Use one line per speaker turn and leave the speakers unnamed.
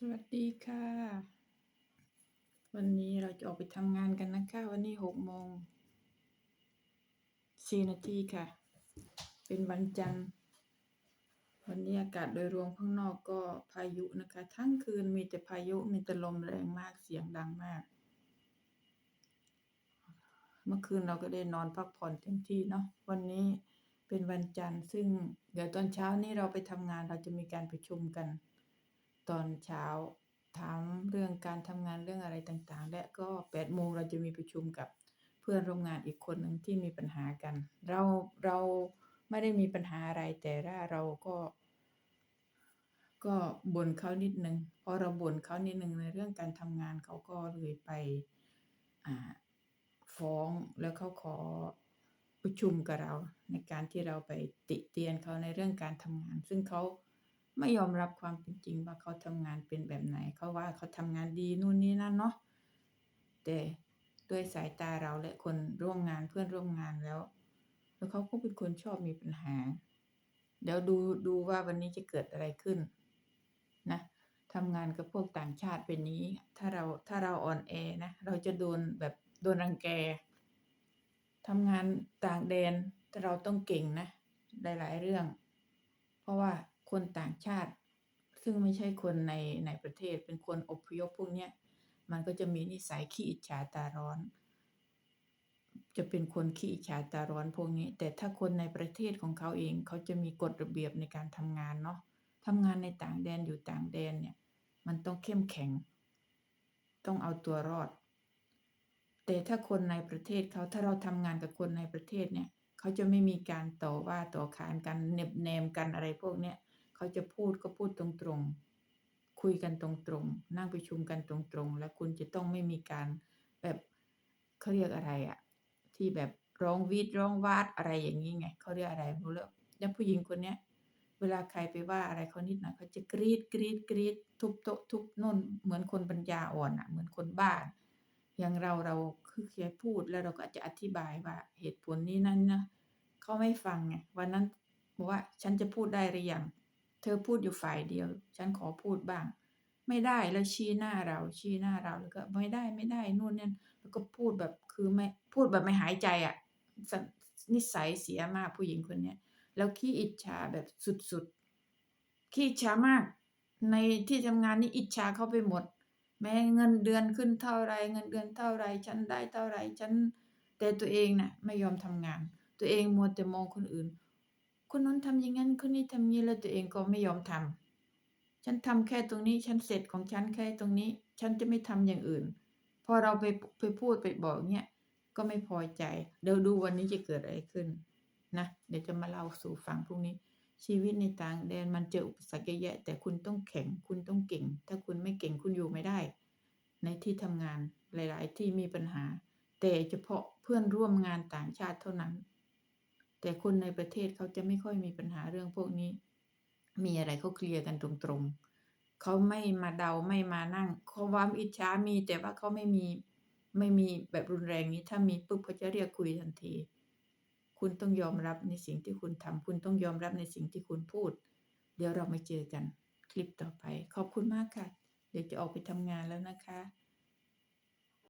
สวัสดีค่ะ วันนี้เราจะออกไปทำงานกันนะคะ วันนี้หกโมงสี่นาทีค่ะ เป็นวันจันทร์ วันนี้อากาศโดยรวมข้างนอกก็พายุนะคะ ทั้งคืนมีแต่พายุมีแต่ลมแรงมากเสียงดังมาก เมื่อคืนเราก็ได้นอนพักผ่อนเต็มที่เนาะวันนี้เป็นวันจันทร์ ซึ่งเดี๋ยวตอนเช้านี้เราไปทำงานเราจะมีการประชุมกัน ตอนเช้าถามเรื่องการทำงานเรื่องอะไรต่างๆ และก็แปดโมงเราจะมีประชุมกับเพื่อนร่วมงานอีกคนหนึ่งที่มีปัญหากัน เราเราไม่ได้มีปัญหาอะไรแต่ว่าเราก็ ก็บ่นเขานิดนึงพอเราบ่นเขานิดนึงในเรื่องการทำงานเขาก็เลยไปฟ้องแล้วเขาขอประชุมกับเรา ในการที่เราไปติเตียนเขาในเรื่องการทำงาน ซึ่งเขา ไม่ยอมรับความเป็นจริงว่าเขาทำงานเป็นแบบไหน เขาว่าเขาทำงานดีนู่นนี่นั่นเนาะแต่ด้วยสายตาเราและคนร่วมงานเพื่อนร่วมงานแล้ว แล้วเขาก็เป็นคนชอบมีปัญหา เดี๋ยวดูดูว่าวันนี้จะเกิดอะไรขึ้นนะทำงานกับพวกต่างชาติเป็นนี้ ถ้าเราถ้าเราอ่อนแอนะเราจะโดนแบบโดนรังแกทำงานต่างแดนแต่เราต้องเก่งนะหลาย ๆ เรื่อง เพราะว่า คนต่างชาติ ซึ่งไม่ใช่คนในในประเทศเป็นคนอพยพพวกเนี้ยมันก็จะมีนิสัยขี้อิจฉาตาร้อน จะเป็นคนขี้อิจฉาตาร้อนพวกนี้ แต่ถ้าคนในประเทศของเขาเองเขาจะมีกฎระเบียบในการทำงานเนาะทำงานในต่างแดนอยู่ต่างแดนเนี่ย มันต้องเข้มแข็ง ต้องเอาตัวรอด แต่ถ้าคนในประเทศเขาถ้าเราทำงานกับคนในประเทศเนี่ยเขาจะไม่มีการต่อว่าต่อขานกันเน็บแนมกันอะไรพวกเนี้ย เขาจะพูดก็พูดตรงๆ คุยกันตรงๆ นั่งประชุมกันตรงๆ แล้วคุณจะต้องไม่มีการแบบเขาเรียกอะไรอะที่แบบร้องวีดร้องวาดอะไรอย่างนี้ไงเขาเรียกอะไรไม่รู้แล้วแล้วผู้หญิงคนเนี้ยเวลาใครไปว่าอะไรเขานิดหน่อยเขาจะกรีดกรีดกรีดทุบโต๊ะทุบนู่นเหมือนคนปัญญาอ่อนอะเหมือนคนบ้าอย่างเราเราคือแค่พูดแล้วเราก็จะอธิบายว่าเหตุผลนี้นั้นนะเขาไม่ฟังไงวันนั้นบอกว่าฉันจะพูดได้หรือยัง เธอพูดอยู่ฝ่ายเดียว ฉันขอพูดบ้าง ไม่ได้แล้วชี้หน้าเราชี้หน้าเราแล้วก็ไม่ได้ไม่ได้นู่นนี่แล้วก็พูดแบบคือไม่พูดแบบไม่หายใจอะสนิสัยเสียมากผู้หญิงคนเนี้ยแล้วขี้อิจฉาแบบสุดๆขี้อิจฉามาก ในที่ทำงานนี่อิจฉาเขาไปหมด แม้เงินเดือนขึ้นเท่าไรเงินเดือนเท่าไรฉันได้เท่าไรฉันแต่ตัวเองน่ะไม่ยอมทำงาน ตัวเองมัวแต่มองคนอื่น คนนั้นทำอย่างนั้นคนนี้ทำอย่างนี้แล้วตัวเองก็ไม่ยอมทำฉันทำแค่ตรงนี้ฉันเสร็จของฉันแค่ตรงนี้ ฉันจะไม่ทำอย่างอื่น พอเราไปไปพูดไปบอกเนี่ยก็ไม่พอใจ เดี๋ยวดูวันนี้จะเกิดอะไรขึ้นนะเดี๋ยวจะมาเล่าสู่ฟังพรุ่งนี้ ชีวิตในต่างแดนมันเจออุปสรรคเยอะแยะ แต่คุณต้องแข็งคุณต้องเก่ง ถ้าคุณไม่เก่งคุณอยู่ไม่ได้ ในที่ทำงานหลาย ๆ ที่มีปัญหา แต่เฉพาะเพื่อนร่วมงานต่างชาติเท่านั้น แต่คนในประเทศเขาจะไม่ค่อยมีปัญหาเรื่องพวกนี้ มีอะไรเขาเคลียร์กันตรงๆ เขาไม่มาเดาไม่มานั่งความอิจฉามี แต่ว่าเขาไม่มีไม่มีแบบรุนแรงนี้ ถ้ามีปุ๊บเขาจะเรียกคุยทันที คุณต้องยอมรับในสิ่งที่คุณทำคุณต้องยอมรับในสิ่งที่คุณพูด เดี๋ยวเรามาเจอกันคลิปต่อไป ขอบคุณมากค่ะ เดี๋ยวจะออกไปทำงานแล้วนะคะ